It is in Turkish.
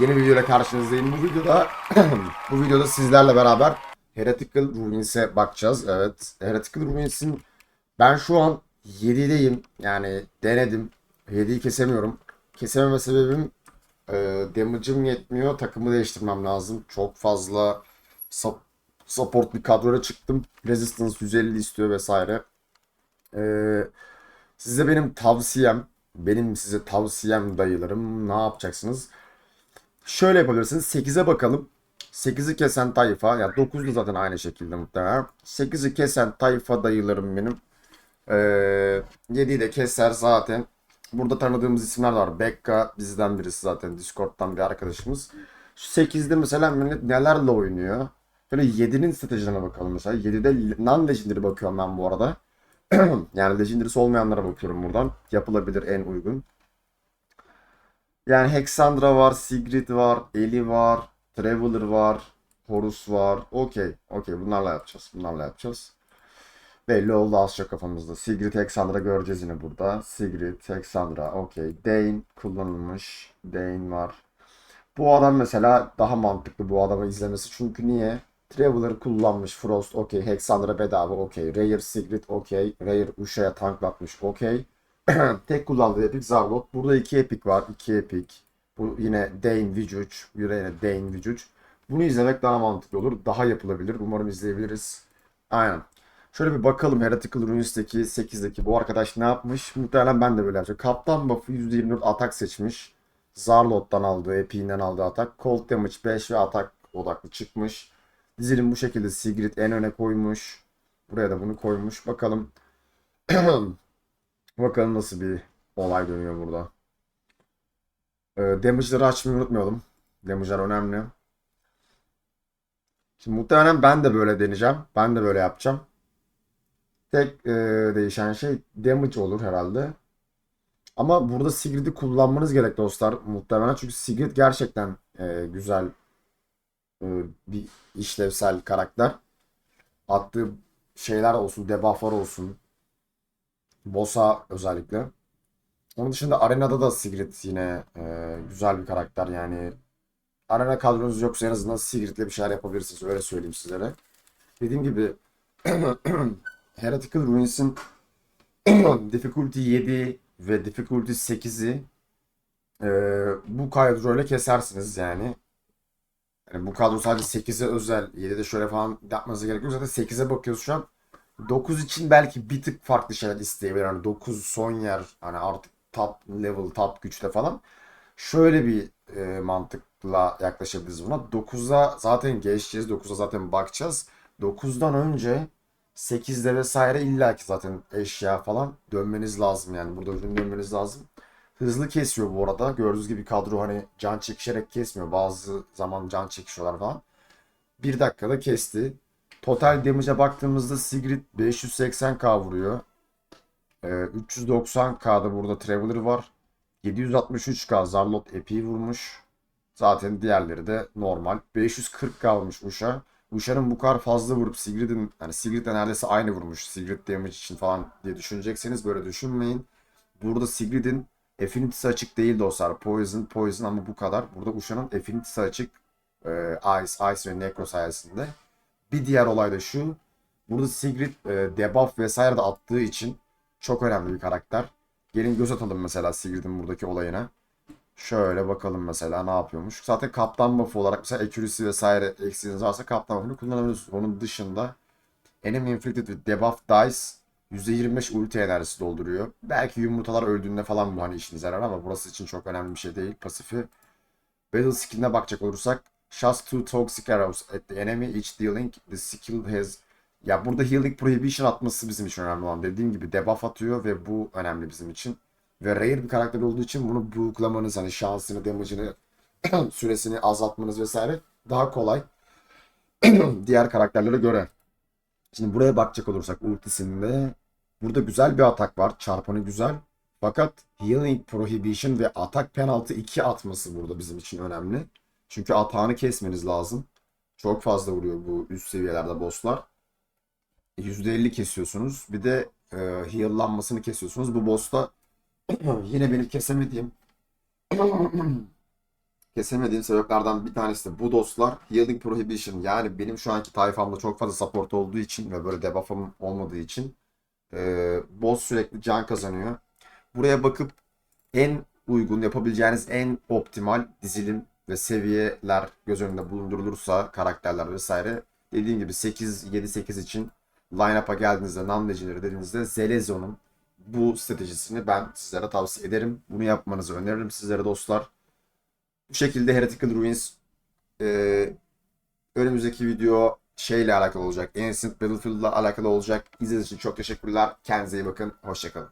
Yeni bir videoyla karşınızdayım. Bu videoda bu videoda sizlerle beraber Heretical Ruins'e bakacağız. Evet, Heretical Ruins'in ben şu an 7'deyim. Yani denedim. 7'yi kesemiyorum. Kesememe sebebim e, damage'ım yetmiyor. Takımı değiştirmem lazım. Çok fazla support bir kadroya çıktım. Resistance 150 istiyor vesaire. E, size benim tavsiyem, benim size tavsiyem dayılarım ne yapacaksınız? Şöyle yapabilirsiniz. 8'e bakalım. 8'i kesen tayfa. Ya 9 da zaten aynı şekilde muhtemelen. 8'i kesen tayfa dayılarım benim. Ee, 7'yi de keser zaten. Burada tanıdığımız isimler var. Bekka bizden birisi zaten. Discord'dan bir arkadaşımız. Şu 8'de mesela millet nelerle oynuyor. Böyle 7'nin stratejilerine bakalım mesela. 7'de non-legendary bakıyorum ben bu arada. yani legendary'si olmayanlara bakıyorum buradan. Yapılabilir en uygun. Yani Hexandra var, Sigrid var, Eli var, Traveler var, Horus var. Okey, okey bunlarla yapacağız. Bunlarla yapacağız. Belli oldu az çok kafamızda. Sigrid, Hexandra göreceğiz yine burada. Sigrid, Hexandra, okey. Dane kullanılmış. Dane var. Bu adam mesela daha mantıklı bu adamı izlemesi. Çünkü niye? Traveler kullanmış. Frost okey. Hexandra bedava okey. Rare Sigrid okey. Rare Usha'ya tanklatmış okey. Tek kullandığı epic Zarlot. Burada iki epic var. iki epic. Bu yine Dane Vijuc. Yine Dane Vijuc. Bunu izlemek daha mantıklı olur. Daha yapılabilir. Umarım izleyebiliriz. Aynen. Şöyle bir bakalım Heretical Ruins'teki 8'deki bu arkadaş ne yapmış? Muhtemelen ben de böyle yapacağım. Kaptan buff'ı %24 atak seçmiş. Zarlot'tan aldığı, Epic'inden aldığı atak. Cold Damage 5 ve atak odaklı çıkmış. Dizilim bu şekilde Sigrid en öne koymuş. Buraya da bunu koymuş. Bakalım. Bakalım nasıl bir olay dönüyor burada. Ee, damage'ları açmayı unutmayalım. Damage'lar önemli. Şimdi muhtemelen ben de böyle deneyeceğim. Ben de böyle yapacağım. Tek e, değişen şey damage olur herhalde. Ama burada Sigrid'i kullanmanız gerek dostlar muhtemelen. Çünkü Sigrid gerçekten e, güzel e, bir işlevsel karakter. Attığı şeyler olsun, debufflar olsun. Boss'a özellikle. Onun dışında arenada da Sigrid yine e, güzel bir karakter yani. Arena kadronuz yoksa en azından Sigrid'le bir şeyler yapabilirsiniz. Öyle söyleyeyim sizlere. Dediğim gibi Heretical Ruins'in Difficulty 7 ve Difficulty 8'i e, bu kadroyla kesersiniz yani. Yani bu kadro sadece 8'e özel. 7'de şöyle falan yapmanıza gerek yok. Zaten 8'e bakıyoruz şu an. 9 için belki bir tık farklı şeyler isteyebilir. Hani 9 son yer hani artık top level, top güçte falan. Şöyle bir e, mantıkla yaklaşabiliriz buna. 9'a zaten geçeceğiz. 9'a zaten bakacağız. 9'dan önce 8'de vesaire illaki zaten eşya falan dönmeniz lazım yani. Burada ürün dönmeniz lazım. Hızlı kesiyor bu arada. Gördüğünüz gibi kadro hani can çekişerek kesmiyor. Bazı zaman can çekişiyorlar falan. 1 dakikada kesti. Total damage'a baktığımızda Sigrid 580k vuruyor. Ee, 390k'da burada Traveler var. 763k Zarlot Epi vurmuş. Zaten diğerleri de normal. 540k vurmuş Usha. Usha'nın bu kadar fazla vurup Sigrid'in yani Sigrid'le neredeyse aynı vurmuş. Sigrid damage için falan diye düşünecekseniz böyle düşünmeyin. Burada Sigrid'in Affinity'si açık değil dostlar. Poison, Poison ama bu kadar. Burada Usha'nın Affinity'si açık. Ee, Ice, Ice ve Necro sayesinde. Bir diğer olay da şu. Burada Sigrid e, debuff vesaire de attığı için çok önemli bir karakter. Gelin göz atalım mesela Sigrid'in buradaki olayına. Şöyle bakalım mesela ne yapıyormuş. Zaten kaptan buff'ı olarak mesela accuracy vesaire eksiğiniz varsa kaptan buff'ını kullanabiliyorsunuz. Onun dışında enemy inflicted with debuff dice %25 ulti enerjisi dolduruyor. Belki yumurtalar öldüğünde falan bu hani işinize yarar ama burası için çok önemli bir şey değil. Pasifi. Battle skill'ine bakacak olursak Shots two toxic arrows at the enemy each dealing the skill has ya burada healing prohibition atması bizim için önemli olan. Dediğim gibi debuff atıyor ve bu önemli bizim için. Ve rare bir karakter olduğu için bunu buluklamanız hani şansını, damage'ını, süresini azaltmanız vesaire daha kolay. Diğer karakterlere göre. Şimdi buraya bakacak olursak ultisinde burada güzel bir atak var. Çarpanı güzel. Fakat healing prohibition ve atak penaltı 2 atması burada bizim için önemli. Çünkü atağını kesmeniz lazım. Çok fazla vuruyor bu üst seviyelerde bosslar. %50 kesiyorsunuz. Bir de e, heal'lanmasını kesiyorsunuz. Bu boss'ta yine benim kesemediğim kesemediğim sebeplerden bir tanesi de bu dostlar Healing Prohibition. Yani benim şu anki tayfamda çok fazla support olduğu için ve böyle debuff'ım olmadığı için e, boss sürekli can kazanıyor. Buraya bakıp en uygun yapabileceğiniz en optimal dizilim ve seviyeler göz önünde bulundurulursa karakterler vesaire dediğim gibi 8 7 8 için line-up'a geldiğinizde non legendary dediğinizde Zelezion'un bu stratejisini ben sizlere tavsiye ederim. Bunu yapmanızı öneririm sizlere dostlar. Bu şekilde Heretical Ruins e, önümüzdeki video şeyle alakalı olacak. Ancient Battlefield'la alakalı olacak. İzlediğiniz için çok teşekkürler. Kendinize iyi bakın. Hoşçakalın.